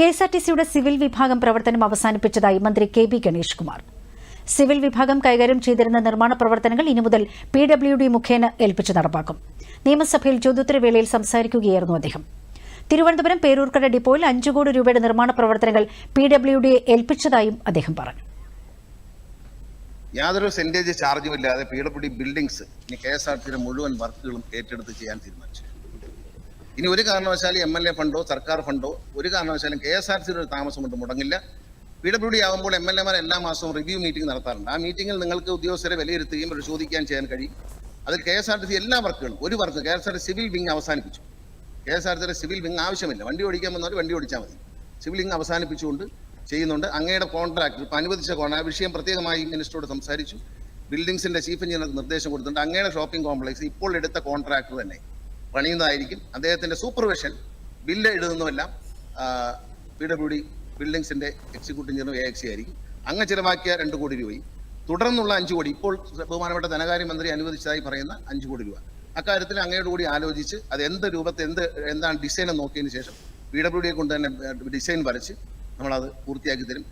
K S R T സിയുടെ civil വിഭാഗം പ്രവർത്തനം അവസാനിപ്പിച്ചതായി മന്ത്രി K B Ganesh Kumar civil വിഭാഗം കൈകാര്യം ചെയ്തിരുന്ന നിർമ്മാണ പ്രവർത്തനങ്ങൾ ഇനി മുതൽ പി ഡബ്ല്യു ഡി മുഖേന ഏൽപ്പിച്ച് നടപ്പാക്കും. നിയമസഭയിൽ ചോദ്യോത്തരവേളയിൽ സംസാരിക്കുകയായിരുന്നു അദ്ദേഹം. തിരുവനന്തപുരം പേരൂർക്കട ഡിപ്പോയിൽ അഞ്ചു കോടി രൂപയുടെ നിർമ്മാണ പ്രവർത്തനങ്ങൾ പി ഡബ്ല്യു ഡിയെ ഏൽപ്പിച്ചതായും അദ്ദേഹം പറഞ്ഞു. യാതൊരു സെന്റേജ് ചാർജും ഇല്ലാതെ പി ഡബ്ല്യു ഡി ബിൽഡിംഗ്സ് ഇനി കെ എസ് ആർ ടിയുടെ മുഴുവൻ വർക്കുകളും ഏറ്റെടുത്ത് ചെയ്യാൻ തീരുമാനിച്ചു. ഇനി ഒരു കാരണവശാലും എം എൽ എ ഫണ്ടോ സർക്കാർ ഫണ്ടോ ഒരു കാരണവശാലും കെ എസ് ആർ സിയുടെ ഒരു താമസം കൊണ്ട് മുടങ്ങില്ല. പി ഡബ്ല്യു ഡി ആകുമ്പോൾ എം എൽ എമാർ എല്ലാ മാസവും റിവ്യൂ മീറ്റിംഗ് നടത്താറുണ്ട്. ആ മീറ്റിംഗിൽ നിങ്ങൾക്ക് ഉദ്യോഗസ്ഥരെ വിലയിരുത്തുകയും പരിശോധിക്കാൻ ചെയ്യാൻ കഴിയും. അതിൽ K S R T C എല്ലാ വർക്കുകളും ഒരു work K S R T civil wing അവസാനിപ്പിച്ചു. K S R T civil wing ആവശ്യമില്ല. വണ്ടി ഓടിക്കാൻ വന്നവർ വണ്ടി ഓടിച്ചാൽ മതി. സിവിൽ വിങ് അവസാനിപ്പിച്ചുകൊണ്ട് ചെയ്യുന്നുണ്ട്. അങ്ങയുടെ കോൺട്രാക്ട് ഇപ്പം അനുവദിച്ച കോൺ ആ വിഷയം പ്രത്യേകമായി മിനിസ്റ്ററോട് സംസാരിച്ചു. ബിൽഡിംഗ്സിന്റെ ചീഫ് എഞ്ചിനീയർക്ക് നിർദ്ദേശം കൊടുത്തിട്ടുണ്ട്. അങ്ങയുടെ ഷോപ്പിംഗ് കോംപ്ലക്സ് ഇപ്പോൾ എടുത്ത കോൺട്രാക്ടർ തന്നെ. പണിയുന്നതായിരിക്കും. അദ്ദേഹത്തിന്റെ സൂപ്പർവിഷൻ ബില്ല് എഴുതുന്നതെല്ലാം പി ഡബ്ല്യു ഡി ബിൽഡിങ്സിന്റെ എക്സിക്യൂട്ടീവ് എഞ്ചിനീയർ എ എക്സി ആയിരിക്കും. അങ്ങ് ചിലവാക്കിയ രണ്ട് കോടി രൂപയും തുടർന്നുള്ള അഞ്ച് കോടി ഇപ്പോൾ ബഹുമാനപ്പെട്ട ധനകാര്യമന്ത്രി അനുവദിച്ചതായി പറയുന്ന അഞ്ച് കോടി രൂപ. അക്കാര്യത്തിൽ അങ്ങയോട് കൂടി ആലോചിച്ച് അത് എന്ത് രൂപത്തെ എന്ത് എന്താണ് ഡിസൈൻ നോക്കിയതിന് ശേഷം പി ഡബ്ല്യു ഡിയെ കൊണ്ട് തന്നെ ഡിസൈൻ വരച്ച് നമ്മളത് പൂർത്തിയാക്കി തരും